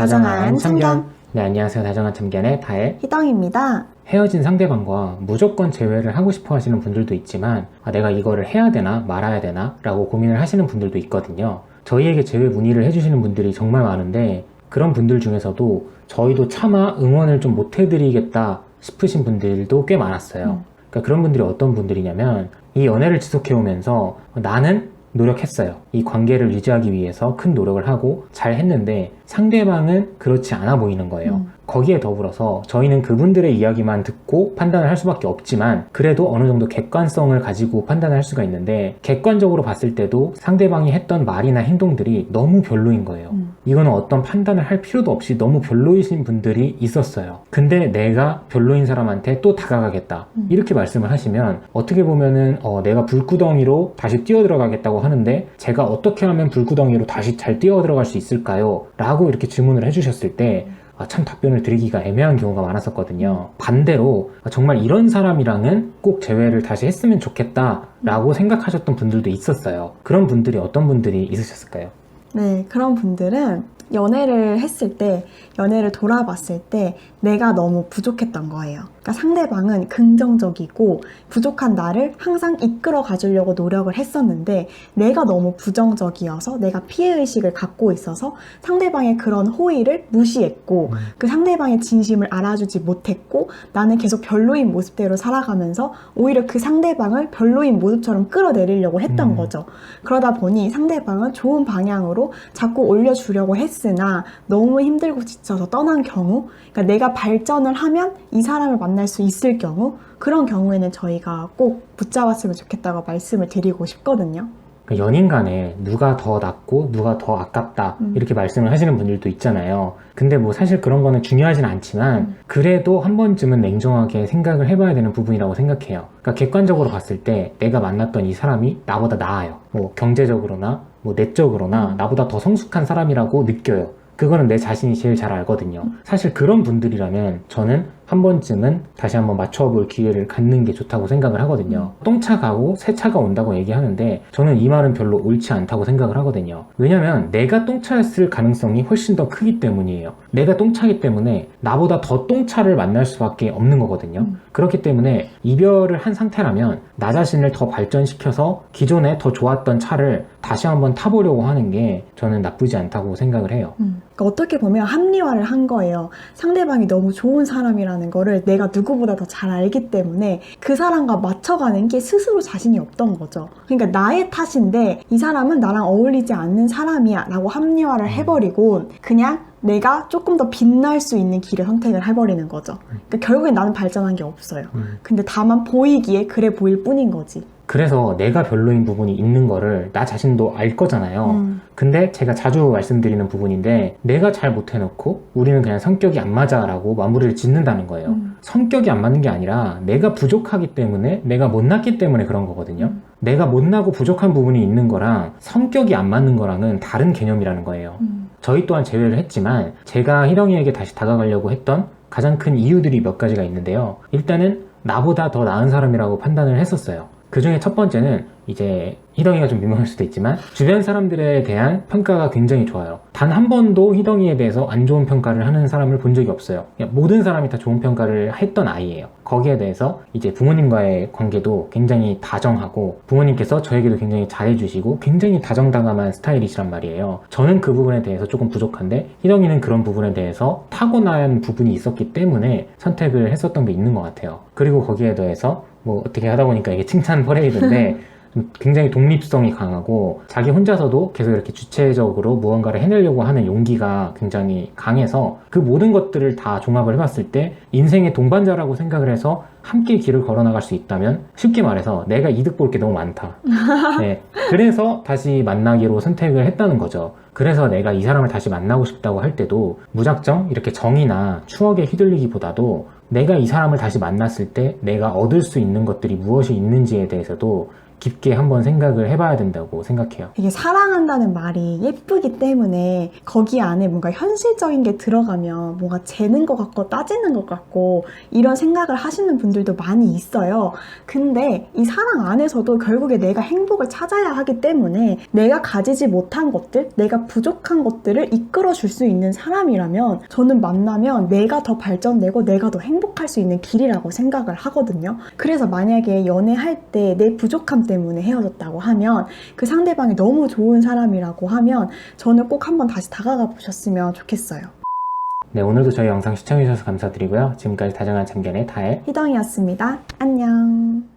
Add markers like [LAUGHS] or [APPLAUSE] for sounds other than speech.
다정한 참견. 네, 안녕하세요. 다정한 참견의 다혜. 희덩입니다. 헤어진 상대방과 무조건 재회를 하고 싶어 하시는 분들도 있지만, 아, 내가 이거를 해야 되나 말아야 되나 라고 고민을 하시는 분들도 있거든요. 저희에게 재회 문의를 해주시는 분들이 정말 많은데, 그런 분들 중에서도 저희도 차마 응원을 좀 못해드리겠다 싶으신 분들도 꽤 많았어요. 음. 그러니까 그런 분들이 어떤 분들이냐면, 이 연애를 지속해오면서 나는 노력했어요. 이 관계를 유지하기 위해서 큰 노력을 하고 잘 했는데 상대방은 그렇지 않아 보이는 거예요. 음. 거기에 더불어서 저희는 그분들의 이야기만 듣고 판단을 할 수밖에 없지만 그래도 어느 정도 객관성을 가지고 판단을 할 수가 있는데 객관적으로 봤을 때도 상대방이 했던 말이나 행동들이 너무 별로인 거예요. 음. 이거는 어떤 판단을 할 필요도 없이 너무 별로이신 분들이 있었어요. 근데 내가 별로인 사람한테 또 다가가겠다. 음. 이렇게 말씀을 하시면 어떻게 보면은 어, 내가 불구덩이로 다시 뛰어 들어가겠다고 하는데 제가 어떻게 하면 불구덩이로 다시 잘 뛰어 들어갈 수 있을까요? 라고 이렇게 질문을 해주셨을 때 아, 참 답변을 드리기가 애매한 경우가 많았었거든요. 반대로 아, 정말 이런 사람이랑은 꼭 재회를 다시 했으면 좋겠다라고 생각하셨던 분들도 있었어요. 그런 분들이 어떤 분들이 있으셨을까요? 네, 그런 분들은 연애를 했을 때, 연애를 돌아봤을 때 내가 너무 부족했던 거예요. 그러니까 상대방은 긍정적이고 부족한 나를 항상 이끌어 가주려고 노력을 했었는데 내가 너무 부정적이어서 내가 피해의식을 갖고 있어서 상대방의 그런 호의를 무시했고 음. 그 상대방의 진심을 알아주지 못했고 나는 계속 별로인 모습대로 살아가면서 오히려 그 상대방을 별로인 모습처럼 끌어내리려고 했던 음. 거죠. 그러다 보니 상대방은 좋은 방향으로 자꾸 올려주려고 했 으나 너무 힘들고 지쳐서 떠난 경우, 그러니까 내가 발전을 하면 이 사람을 만날 수 있을 경우, 그런 경우에는 저희가 꼭 붙잡았으면 좋겠다고 말씀을 드리고 싶거든요. 그 연인 간에 누가 더 낫고 누가 더 아깝다 음. 이렇게 말씀을 하시는 분들도 있잖아요. 근데 뭐 사실 그런 거는 중요하진 않지만 음. 그래도 한 번쯤은 냉정하게 생각을 해봐야 되는 부분이라고 생각해요. 그러니까 객관적으로 봤을 때 내가 만났던 이 사람이 나보다 나아요. 뭐 경제적으로나 뭐 내적으로나 음. 나보다 더 성숙한 사람이라고 느껴요. 그거는 내 자신이 제일 잘 알거든요. 사실 그런 분들이라면 저는 한 번쯤은 다시 한번 맞춰볼 기회를 갖는 게 좋다고 생각을 하거든요. 똥차 가고 새차가 온다고 얘기하는데 저는 이 말은 별로 옳지 않다고 생각을 하거든요. 왜냐면 내가 똥차였을 가능성이 훨씬 더 크기 때문이에요. 내가 똥차기 때문에 나보다 더 똥차를 만날 수밖에 없는 거거든요. 음. 그렇기 때문에 이별을 한 상태라면 나 자신을 더 발전시켜서 기존에 더 좋았던 차를 다시 한번 타보려고 하는 게 저는 나쁘지 않다고 생각을 해요. 음. 그러니까 어떻게 보면 합리화를 한 거예요. 상대방이 너무 좋은 사람이라는 거를 내가 누구보다 더 잘 알기 때문에 그 사람과 맞춰가는 게 스스로 자신이 없던 거죠. 그러니까 나의 탓인데 이 사람은 나랑 어울리지 않는 사람이야 라고 합리화를 해버리고 그냥 내가 조금 더 빛날 수 있는 길을 선택을 해버리는 거죠. 그러니까 결국엔 나는 발전한 게 없어요. 음. 근데 다만 보이기에 그래 보일 뿐인 거지. 그래서 내가 별로인 부분이 있는 거를 나 자신도 알 거잖아요. 음. 근데 제가 자주 말씀드리는 부분인데 내가 잘 못해놓고 우리는 그냥 성격이 안 맞아라고 마무리를 짓는다는 거예요. 음. 성격이 안 맞는 게 아니라 내가 부족하기 때문에 내가 못났기 때문에 그런 거거든요. 음. 내가 못나고 부족한 부분이 있는 거랑 성격이 안 맞는 거랑은 다른 개념이라는 거예요. 음. 저희 또한 제외를 했지만 제가 희덩이에게 다시 다가가려고 했던 가장 큰 이유들이 몇 가지가 있는데요. 일단은 나보다 더 나은 사람이라고 판단을 했었어요. 그 중에 첫 번째는 이제 희덩이가 좀 민망할 수도 있지만 주변 사람들에 대한 평가가 굉장히 좋아요. 단 한 번도 희덩이에 대해서 안 좋은 평가를 하는 사람을 본 적이 없어요. 모든 사람이 다 좋은 평가를 했던 아이예요. 거기에 대해서 이제 부모님과의 관계도 굉장히 다정하고 부모님께서 저에게도 굉장히 잘해주시고 굉장히 다정다감한 스타일이시란 말이에요. 저는 그 부분에 대해서 조금 부족한데 희덩이는 그런 부분에 대해서 타고난 부분이 있었기 때문에 선택을 했었던 게 있는 것 같아요. 그리고 거기에 더해서 뭐 어떻게 하다 보니까 이게 칭찬 퍼레이드인데 좀 [LAUGHS] 굉장히 독립성이 강하고 자기 혼자서도 계속 이렇게 주체적으로 무언가를 해내려고 하는 용기가 굉장히 강해서 그 모든 것들을 다 종합을 해봤을 때 인생의 동반자라고 생각을 해서 함께 길을 걸어나갈 수 있다면 쉽게 말해서 내가 이득 볼 게 너무 많다. [LAUGHS] 네. 그래서 다시 만나기로 선택을 했다는 거죠. 그래서 내가 이 사람을 다시 만나고 싶다고 할 때도 무작정 이렇게 정이나 추억에 휘둘리기보다도 내가 이 사람을 다시 만났을 때 내가 얻을 수 있는 것들이 무엇이 있는지에 대해서도 깊게 한번 생각을 해봐야 된다고 생각해요. 이게 사랑한다는 말이 예쁘기 때문에 거기 안에 뭔가 현실적인 게 들어가면 뭔가 재는 것 같고 따지는 것 같고 이런 생각을 하시는 분들도 많이 있어요. 근데 이 사랑 안에서도 결국에 내가 행복을 찾아야 하기 때문에 내가 가지지 못한 것들, 내가 부족한 것들을 이끌어 줄 수 있는 사람이라면 저는 만나면 내가 더 발전되고 내가 더 행복 할 수 있는 길이라고 생각을 하거든요. 그래서 만약에 연애할 때 내 부족함 때문에 헤어졌다고 하면 그 상대방이 너무 좋은 사람이라고 하면 저는 꼭 한번 다시 다가가 보셨으면 좋겠어요. 네, 오늘도 저희 영상 시청해주셔서 감사드리고요. 지금까지 다정한 참견의 다혜 희덩이었습니다. 안녕.